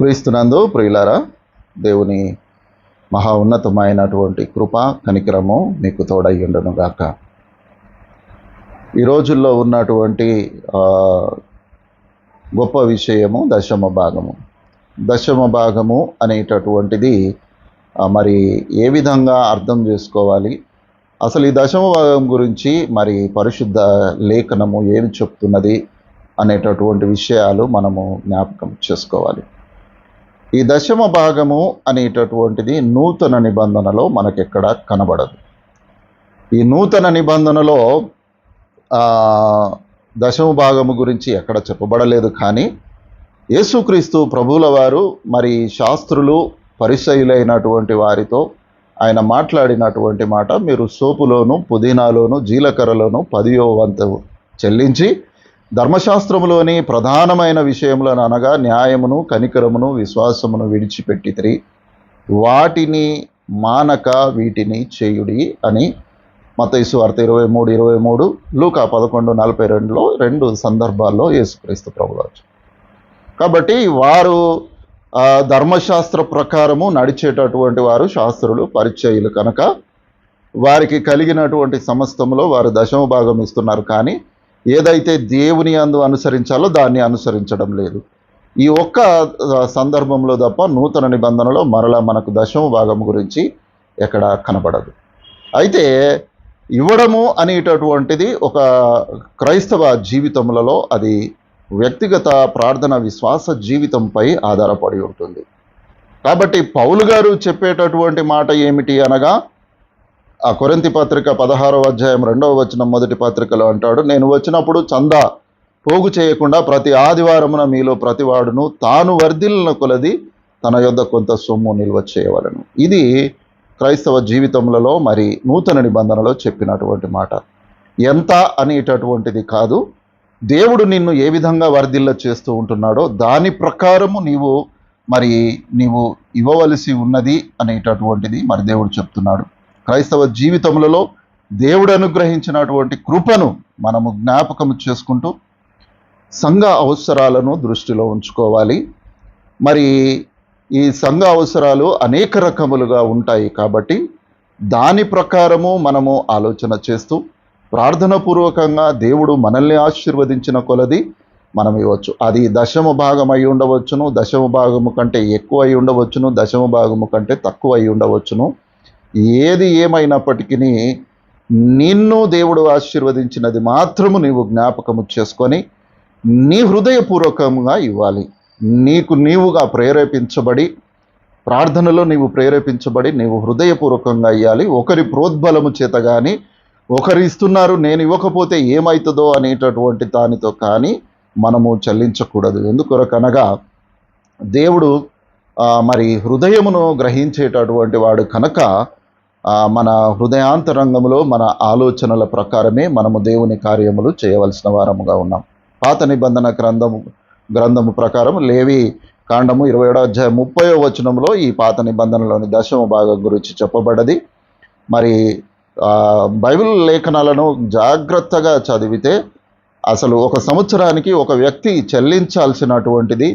క్రీస్తునందు ప్రియులారా దేవుని మహా ఉన్నతమైనటువంటి కృప కనికరము మీకు తోడయ్యుండను గాక. ఈ రోజుల్లో ఉన్నటువంటి గొప్ప విషయము దశమ భాగము. దశమ భాగము అనేటటువంటిది మరి ఏ విధంగా అర్థం చేసుకోవాలి? అసలు ఈ దశమ భాగం గురించి మరి పరిశుద్ధ లేఖనము ఏమి చెప్తున్నది అనేటటువంటి విషయాలు మనము జ్ఞాపకం చేసుకోవాలి. ఈ దశమ భాగము అనేటటువంటిది నూతన నిబంధనలో మనకెక్కడ కనబడదు. ఈ నూతన నిబంధనలో దశమ భాగము గురించి ఎక్కడ చెప్పబడలేదు కానీ యేసుక్రీస్తు ప్రభువుల వారు మరి శాస్త్రులు పరిశైలైనటువంటి వారితో ఆయన మాట్లాడినటువంటి మాట మీరు సోపులోను పుదీనాలోను జీలకర్రలోను పదియో వంతు చెల్లించి ధర్మశాస్త్రములోని ప్రధానమైన విషయములను అనగా న్యాయమును కనికరమును విశ్వాసమును విడిచిపెట్టితిరి. వాటిని మానక వీటిని చేయుడి అని మతైసు వార్త ఇరవై మూడు ఇరవై మూడు లూకా పదకొండు నలభై రెండులో రెండు సందర్భాల్లో యేసుక్రీస్తు ప్రభువారు కాబట్టి వారు ధర్మశాస్త్ర ప్రకారము నడిచేటటువంటి వారు శాస్త్రులు పరిచయులు కనుక వారికి కలిగినటువంటి సమస్తంలో వారు దశమ భాగం ఇస్తున్నారు. కానీ ఏదైతే దేవుని అందు అనుసరించాలో దాన్ని అనుసరించడం లేదు. ఈ ఒక్క సందర్భంలో తప్ప నూతన నిబంధనలో మరలా మనకు దశమ భాగం గురించి ఎక్కడ కనబడదు. అయితే ఇవ్వడము అనేటటువంటిది ఒక క్రైస్తవ జీవితములలో అది వ్యక్తిగత ప్రార్థన విశ్వాస జీవితంపై ఆధారపడి ఉంటుంది. కాబట్టి పౌలు గారు చెప్పేటటువంటి మాట ఏమిటి అనగా ఆ కొరింతి పత్రిక పదహారవ అధ్యాయం రెండవ వచనం మొదటి పత్రికలో అంటాడు నేను వచ్చినప్పుడు చందా పోగు చేయకుండా ప్రతి ఆదివారమున మీలో ప్రతివాడును తాను వర్ధిల్లిన కొలది తన యొద్ద కొంత సొమ్ము నిల్వ చేయవలను. ఇది క్రైస్తవ జీవితములలో మరి నూతన నిబంధనలో చెప్పినటువంటి మాట. ఎంత అనేటటువంటిది కాదు దేవుడు నిన్ను ఏ విధంగా వర్ధిల్ల చేస్తూ ఉంటున్నాడో దాని ప్రకారము నీవు మరి నీవు ఇవ్వవలసి ఉన్నది అనేటటువంటిది మరి దేవుడు చెప్తున్నాడు. క్రైస్తవ జీవితములలో దేవుడు అనుగ్రహించినటువంటి కృపను మనము జ్ఞాపకం చేసుకుంటూ సంఘ అవసరాలను దృష్టిలో ఉంచుకోవాలి. మరి ఈ సంఘ అవసరాలు అనేక రకములుగా ఉంటాయి కాబట్టి దాని ప్రకారము మనము ఆలోచన చేస్తూ ప్రార్థన పూర్వకంగా దేవుడు మనల్ని ఆశీర్వదించిన కొలది మనం ఇవ్వచ్చు. అది దశమ భాగం అయి ఉండవచ్చును దశమ భాగము కంటే ఎక్కువ అయి ఉండవచ్చును దశమ భాగము కంటే తక్కువ అయి ఉండవచ్చును. ఏది ఏమైనప్పటికీ నిన్ను దేవుడు ఆశీర్వదించినది మాత్రము నీవు జ్ఞాపకము చేసుకొని నీ హృదయపూర్వకంగా ఇవ్వాలి. నీకు నీవుగా ప్రేరేపించబడి ప్రార్థనలో నీవు ప్రేరేపించబడి నీవు హృదయపూర్వకంగా ఇవ్వాలి ఒకరి ప్రోద్బలము చేత కానీ ఒకరు ఇస్తున్నారు నేను ఇవ్వకపోతే ఏమవుతుందో అనేటటువంటి దానితో కానీ మనము చెల్లించకూడదు. ఎందుకొరకనగా దేవుడు మరి హృదయమును గ్రహించేటటువంటి వాడు కనుక మన హృదయాంతరంగంలో మన ఆలోచనల ప్రకారమే మనము దేవుని కార్యములు చేయవలసిన వారముగా ఉన్నాం. పాత నిబంధన గ్రంథము గ్రంథము ప్రకారం లేవి కాండము ఇరవై ఏడో అధ్యాయం ముప్పై వచనంలో ఈ పాత నిబంధనలోని దశమ భాగం గురించి చెప్పబడ్డది మరి బైబిల్ లేఖనాలను జాగ్రత్తగా చదివితే అసలు ఒక సంవత్సరానికి ఒక వ్యక్తి చెల్లించాల్సినటువంటిది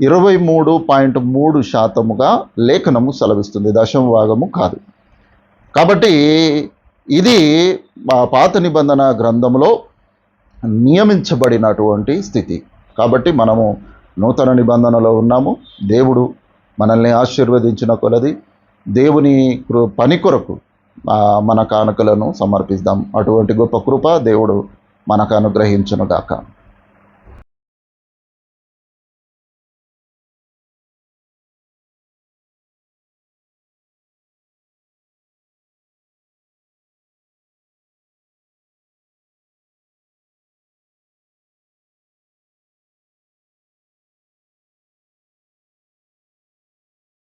ఇరవై మూడు పాయింట్ మూడు శాతముగా లేఖనము సెలవిస్తుంది. దశమ భాగము కాదు. కాబట్టి ఇది మా పాత నిబంధన గ్రంథంలో నియమించబడినటువంటి స్థితి. కాబట్టి మనము నూతన నిబంధనలో ఉన్నాము. దేవుడు మనల్ని ఆశీర్వదించిన కొలది. దేవుని కృ- పని కొరకు మన కానుకలను సమర్పిస్తాం అటువంటి గొప్ప కృప దేవుడు మనకు అనుగ్రహించునుగాక